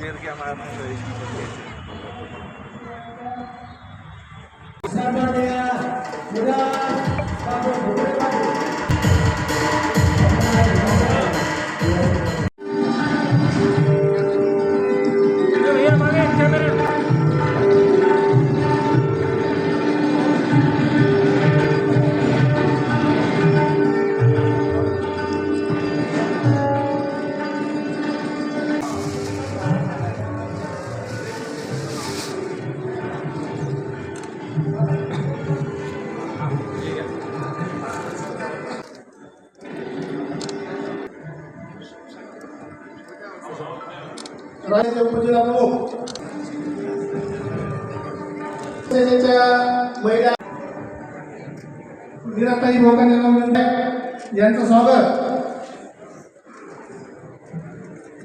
की आम्हाला प्रवेश राज्याचे उपजिल्हा प्रमुख सेनेच्या महिला निराताई भोकर यांना विनंती यांचं स्वागत.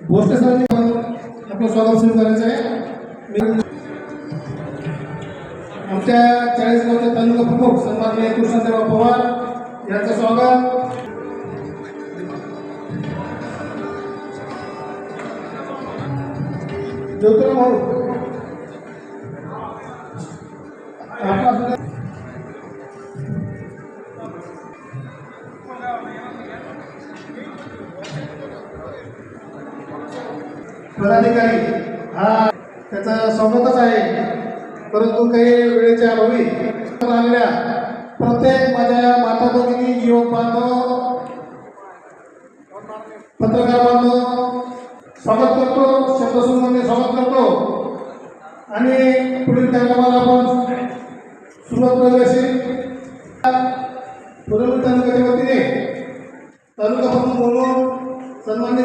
भोसले सरांनी आपलं स्वागत सुरू करायचं आहे. मी- आमच्या चाळीसगावचे तालुका प्रमुख सन्माननीय कृष्णदेव पवार ज्योतिराव भाऊ आपला सुद्धा पदाधिकारी हा त्याचा स्वागतच आहे. परंतु काही वेळेच्या अभावी आलेल्या प्रत्येक माझ्या माता भगिनी युवक बांधव पत्रकार बांधव स्वागत करतो शब्दसुमने स्वागत करतो. आणि पुढील कार्यक्रमाला आपण सुरुवात करूया अशी. पुरवणी तालुक्याच्या वतीने तालुका प्रमुख म्हणून सन्मान्य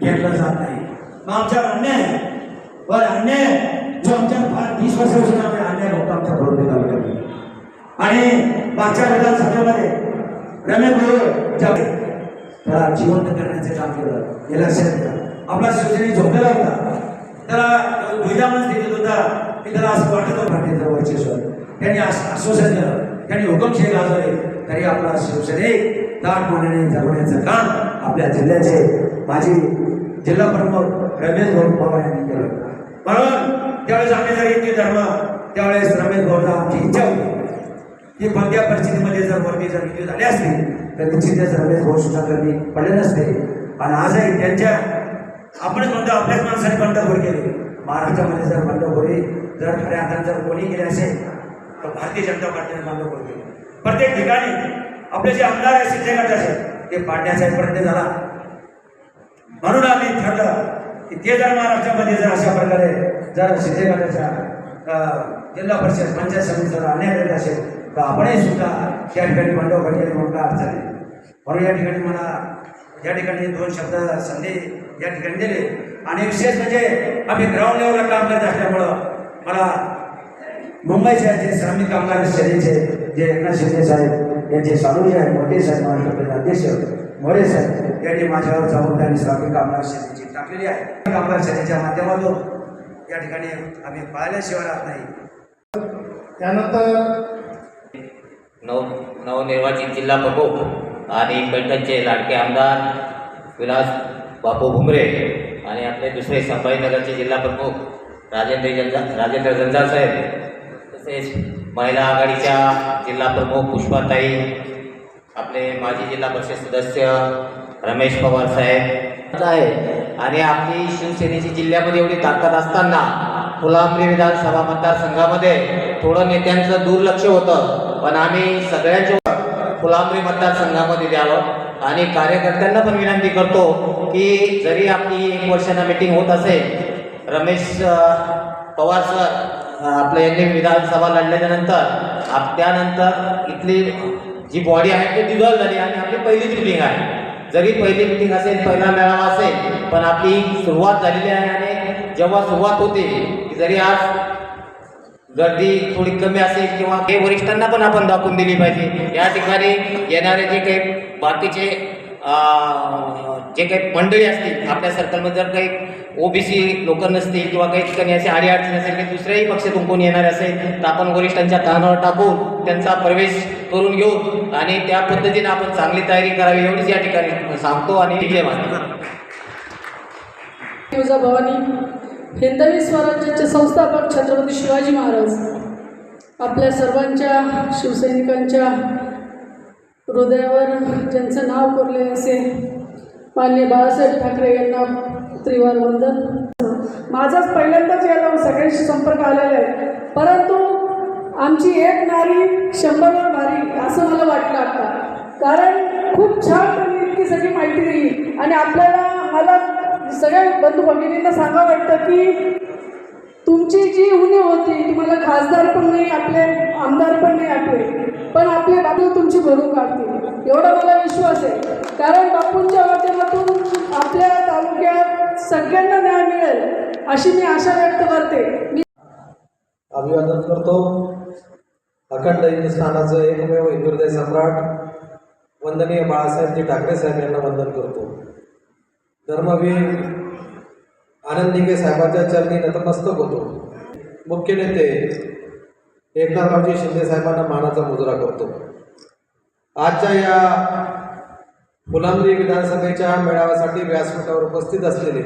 घेतलं जात नाही. मग आमच्यावर अन्याय आहे. बरं अन्याय जो आमच्या फार वीस वर्षापासून आम्ही अन्याय होतो आमच्या बरोबर तालुक्यात आणि मागच्या विधानसभेमध्ये रमेश भाऊ त्याला जिवंत करण्याचे काम केलं हे लक्षात घ्या आपला शिवसेने झोपलेला होता. त्याला दुधामान स्थितीत होता. की त्याला असं वाटत होतं वर्चस्व. त्यांनी आश्वासन दिलं. त्यांनी हुकमशाही गाजवले. तरी आपला शिवसेने ताट मानाने जगवण्याचं काम आपल्या जिल्ह्याचे माजी जिल्हा प्रमुख रमेश भाऊ पवार यांनी केलं. म्हणून त्यावेळेस आम्ही जर हिंदू धर्म त्यावेळेस रमेश भाऊला आमची इच्छा होती. की कोणत्या परिस्थितीमध्ये जर वरती जर हिंदू झाले असते तर निश्चितच रमेश भाऊ सुद्धा कमी पडले नसते. आणि आजही त्यांच्या आपण म्हणतो आपल्याच माणसाने बंडखोरी केली. महाराष्ट्रामध्ये जर बंडखोरी जर खऱ्या अर्थाने जर कोणी केले असेल तर भारतीय जनता पार्टीने बंडखोरी केली. प्रत्येक ठिकाणी आपले जे आमदार आहे शिंदे गटाचे ते पाडण्याचा प्रयत्न झाला. म्हणून आम्ही ठरलं की ते जर महाराष्ट्रामध्ये जर अशा प्रकारे जर शिंदे जिल्हा परिषद पंचायत समिती जर अन्याय करीत असेल तर आपणही सुद्धा त्या ठिकाणी बंडव केली म्हणून काय अडचण आहे म्हणून या ठिकाणी मला या ठिकाणी दोन शब्द संधी या ठिकाणी दिले. आणि विशेष म्हणजे आम्ही ग्राउंड लेवलला काम करत असल्यामुळं मला मुंबईचे जे श्रमिक कामगार सेनेचे जे एकनाथ शिंदे साहेब यांचे सालुजे आहेत मोठे साहेब महाराष्ट्राचे अध्यक्ष मोरे साहेब यांनी माझ्यावर जबाबदारी श्रमिक कामगार सेनेची टाकलेली आहे. कामगार सेनेच्या माध्यमातून या ठिकाणी आम्ही पाहिल्याशिवाय राहत नाही. त्यानंतर नव नवनिर्वाचित जिल्हा प्रमुख आणि पैठणचे लाडके आमदार विलास बापू भुमरे आणि आपले दुसरे संभाजीनगरचे जिल्हा प्रमुख राजेंद्र जंजा राजेंद्र जंजाळ साहेब. तसेच महिला आघाडीच्या जिल्हा प्रमुख पुष्पाताई आपले माजी जिल्हा परिषद सदस्य रमेश पवार साहेब. आहे. आणि आपली शिवसेनेची जिल्ह्यामध्ये एवढी ताकद असताना फुलांबरी विधानसभा मतदारसंघामध्ये थोडं नेत्यांचं दुर्लक्ष होतं पण आम्ही सगळ्यांच्या फुलांबरी मतदारसंघामध्ये द्यावं आणि कार्यकर्त्यांना पण विनंती करतो की जरी आपली एक वर्षांना मिटिंग होत असेल रमेश पवार सर आपलं यांनी विधानसभा लढल्याच्यानंतर आप त्यानंतर इथली जी बॉडी आहे ती डिझॉल्व झाली आणि आपली पहिलीच मिटिंग आहे. जरी पहिली मिटिंग असेल पहिला मेळावा असेल पण आपली सुरुवात झालेली आहे आणि जेव्हा सुरुवात होते की जरी आज गर्दी थोडी कमी असेल किंवा हे वरिष्ठांना पण आपण दाखवून दिली पाहिजे. या ठिकाणी येणारे जे काही बाकीचे जे काही मंडळी असतील आपल्या सर्कलमध्ये जर काही ओबीसी लोक नसतील किंवा काही ठिकाणी असे आडी अडचणी असेल की दुसऱ्याही पक्षातून कोणी येणार असेल तर आपण वरिष्ठांच्या कानावर टाकून त्यांचा प्रवेश करून घेऊ आणि त्या पद्धतीने आपण चांगली तयारी करावी एवढीच या ठिकाणी सांगतो आणि विजय मानतो. तुळजाभवानी हिंदवी स्वराज्याचे संस्थापक छत्रपती शिवाजी महाराज आपल्या सर्वांच्या शिवसैनिकांच्या हृदयावर ज्यांचं नाव कोरले असे मान्य बाळासाहेब ठाकरे यांना त्रिवार वंदन. माझाच पहिल्यांदाच याला सगळ्यांशी संपर्क आलेला आहे. परंतु आमची एक नारी शंभरवर भारी असं मला वाटलं आता. कारण खूप छान त्यांनी इतकी सगळी माहिती दिली. आणि आपल्याला मला सगळ्या बंधू भगिनींना सांगा वाटतं की तुमची जी उणीव होती तुम्हाला खासदार पण नाही आपले आमदार पण नाही आपले. पण आपले बापू तुमची भरून काढतील. एवढा मला विश्वास आहे. कारण बापूंच्या माध्यमातून आपल्या सगळ्यांना न्याय मिळेल अशी मी आशा व्यक्त करते. मी अभिवादन करतो. अखंड हिंदुस्थानाचं एकमेव हिंदुहृदय सम्राट वंदनीय बाळासाहेबजी ठाकरे साहेब यांना वंदन करतो. धर्मवीर आनंदिके साहेबांच्या चरणी नतमस्तक होतो. मुख्य नेते एकनाथरावजी शिंदे साहेबांना मानाचा मुजरा करतो. आजच्या या फुलांब्री विधानसभेच्या मेळाव्यासाठी व्यासपीठावर उपस्थित असलेले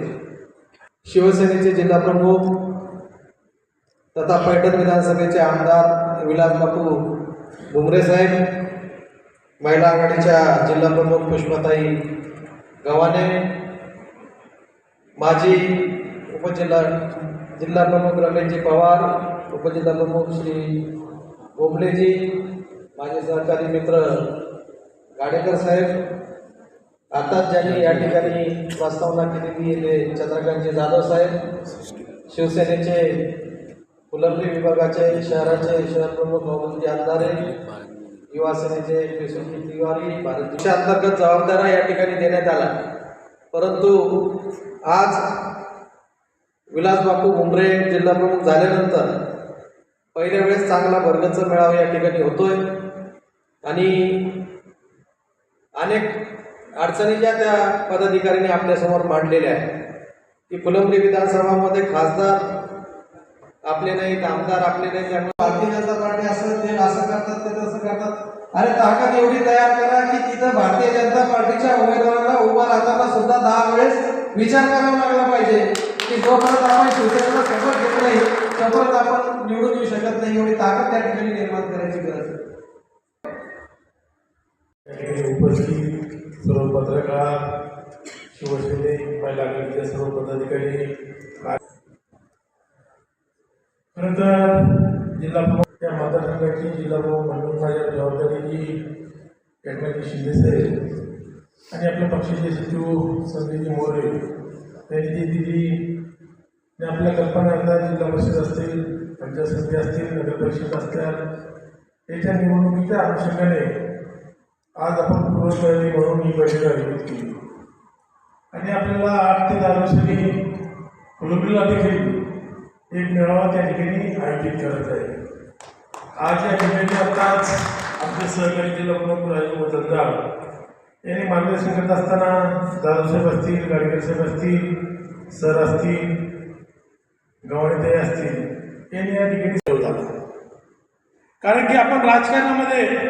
शिवसेनेचे जिल्हाप्रमुख तथा पैठण विधानसभेचे आमदार विलास बापू भुमरे साहेब महिला आघाडीच्या जिल्हाप्रमुख पुष्पाताई गव्हाणे माजी उपजिल्हा जिल्हाप्रमुख रमेशजी पवार उपजिल्हाप्रमुख श्री बोबलेजी माझे सहकारी मित्र गाडेकर साहेब आताच ज्यांनी या ठिकाणी प्रस्तावना केलेली ते चंद्रकांतजी जाधव साहेब शिवसेनेचे फुलंब्री विभागाचे शहराचे शहर प्रमुख मोहम्मदजी अंधारे युवा सेनेचे केशवजी तिवारी भारतीय अंतर्गत जबाबदाऱ्या या ठिकाणी देण्यात आला. परंतु आज विलास बापू जिल्हा जिल्हाप्रमुख झाल्यानंतर पहिल्या वेळेस चांगला भरगच्च मेळावा या ठिकाणी होतोय. आणि अनेक अडचणी ज्या त्या पदाधिकाऱ्यांनी आपल्यासमोर मांडलेल्या आहेत. की फुलंबरी विधानसभामध्ये खासदार आपले नाहीत आमदार आपले नाहीत त्यामुळे भारतीय जनता पार्टी असं ते असं करतात ते तसं करतात. अरे ताकद एवढी तयार करा की तिथं भारतीय जनता पार्टीच्या उमेदवाराला उभा राहताना सुद्धा दहा वेळेस विचार करावा लागला पाहिजे. की जोपर्यंत आपण शिवसेनेला सपोर्ट घेत नाही तोपर्यंत आपण निवडून येऊ शकत नाही. एवढी ताकद त्या ठिकाणी निर्माण करायची गरज आहे. उपस्थित सर्व पत्रकार शिवसैनिक महिला आघाडीच्या सर्व पदाधिकारी खरं तर जिल्हा प्रमुख या मतदारसंघाची जिल्हा प्रमुख म्हणून माझ्या जबाबदारीची एकनाथ शिंदे साहेब आणि आपल्या पक्षाचे सचिव संजयजी मोरे त्यांनी जी दिली आणि आपल्या कल्पना जिल्हा परिषद असतील पंचायत समिती असतील नगर परिषद असतात याच्या निवडणुकीच्या अनुषंगाने आज आपण पूर्वतयारी म्हणून ही बैठक आयोजित केली. आणि आपल्याला आठ ते दहा दिवसांनी कोलंबीला देखील एक मेळावा त्या ठिकाणी आयोजित करत आहे आज या ठिकाणी आताच आपले सहकारी जिल्हा प्रमुख राजू वजनदार यांनी मार्गदर्शन करत असताना दादासाहेब असतील गाडगेर साहेब असतील सर असतील गव्हाणेताई असतील यांनी या ठिकाणी सहयोग कारण की आपण राजकारणामध्ये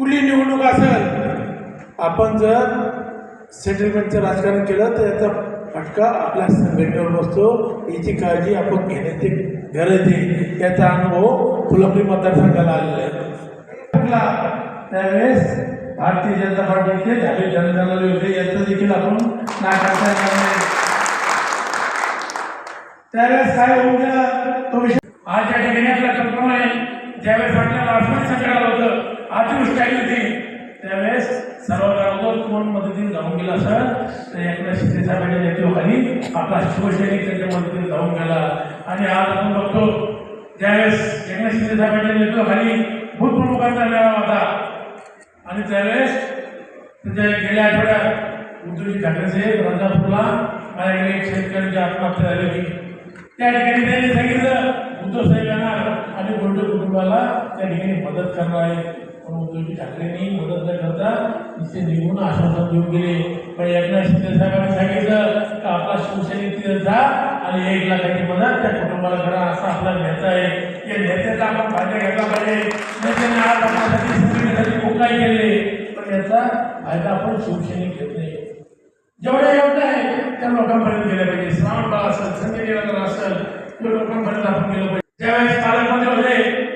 कुठली निवडणूक असेल आपण जर सेटलमेंटचं राजकारण केलं तर याचा फटका आपल्या संघटनेवर बसतो. याची काळजी आपण घेण्याची गरज आहे. याचा अनुभव फुलंबरी मतदारसंघाला आलेला आहे. आपला त्यावेळेस भारतीय जनता पार्टीचे झाले जनता याचं देखील आपण नाकारता येणार नाही त्यावेळेस काय होऊन गेला तो विषय आज या ठिकाणी आपल्या कल्पना आहे ज्यावेळेस आपल्याला आसमान संकट आलं होतं अतिवृष्टी आली होती त्यावेळेस सर्व गावकर कोण मदतीने जाऊन गेला सर तर एकनाथ शिंदे साहेबांच्या नेतृत्वाखाली आपला शिवसैनिक त्यांच्या मदतीने जाऊन गेला. आणि आज आपण बघतो ज्यावेळेस एकनाथ शिंदे साहेबांच्या नेतृत्वाखाली भूतप्रमुखांचा मेळावा होता. आणि त्यावेळेस त्याच्या गेल्या आठवड्यात उद्धवजी ठाकरे साहेब राजापूरला माझ्याकडे एक शेतकऱ्यांची आत्महत्या झाली होती. त्या ठिकाणी त्यांनी सांगितलं उद्धव साहेबांना आणि गोल्डे कुटुंबाला त्या ठिकाणी मदत करणार आहे. पण उद्धवजी ठाकरेंनी मदत न करता तिथे निघून आश्वासन देऊन गेले. पण एकनाथ शिंदे साहेबांनी सांगितलं त्यांचा जा आणि एक लाखाची मदत त्या कुटुंबाला करा असा आपला नेता आहे. या नेत्याचा आपण फायदा घेतला पाहिजे. नेत्याने आज आपल्यासाठी संघटनेसाठी खूप काही केले. पण याचा फायदा आपण शिवसेनेत घेत नाही. जेवढ्या योजना आहे त्या लोकांपर्यंत गेल्या पाहिजे. श्रावण बाळ असेल संजय निराधन असेल त्या लोकांपर्यंत आपण गेलं पाहिजे. ज्यावेळेस पालकमध्ये होते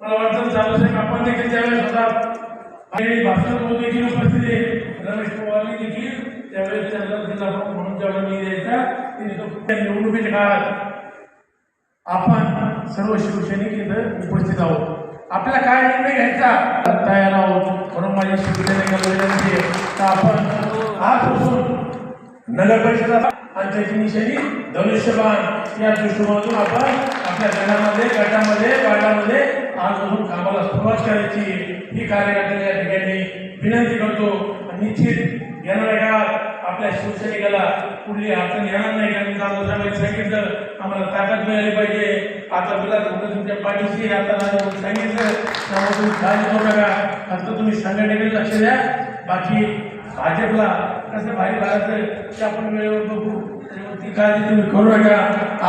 मला वाटतं चालू साहेब आपण देखील त्यावेळेस होता आणि भाषण देखील उपस्थित आहे. रमेश पवारने देखील त्यावेळेस त्यांना जिल्हा प्रमुख म्हणून जेव्हा मी द्यायचा ते निवडणुकीच्या काळात आपण सर्व शिवसैनिक इथं उपस्थित आहोत. आपला काय निर्णय घ्यायचा? तयार आहोत. म्हणून माझ्या शिवसैनिकांना विनंती आहे तर आपण आजपासून नगर परिषद आणि त्याची निशाणी धनुष्यबाण या दृष्टिकोनातून आपण आपल्या घरामध्ये गटामध्ये वार्डामध्ये आजपासून कामाला सुरुवात करायची. ही कार्यकर्त्यांना या ठिकाणी विनंती करतो. निश्चित येणाऱ्या काळात आपल्या शिवसैनिकाला कुठली अडचण येणार नाही कारण जाधव साहेबांनी सांगितलं आम्हाला ताकद मिळाली पाहिजे. आता तुला बिला तुमच्या पाठीशी आता सांगितलं त्यामुळे तुम्ही काळजी करू नका. फक्त तुम्ही संघटनेकडे लक्ष द्या. बाकी भाजपला कसं भारी भागायचं ते आपण वेळेवर बघू. त्यामुळे ती काळजी तुम्ही करू नका.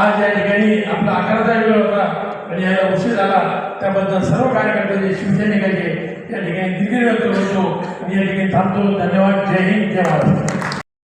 आज या ठिकाणी आपला अकराचा वेळ होता आणि याला उशीर झाला. त्याबद्दल सर्व कार्यकर्त्याचे शिवसैनिकाचे या ठिकाणी दिग्गज व्यक्त होतो मी या ठिकाणी थांबतो. धन्यवाद. जय हिंद. जय महाराष्ट्र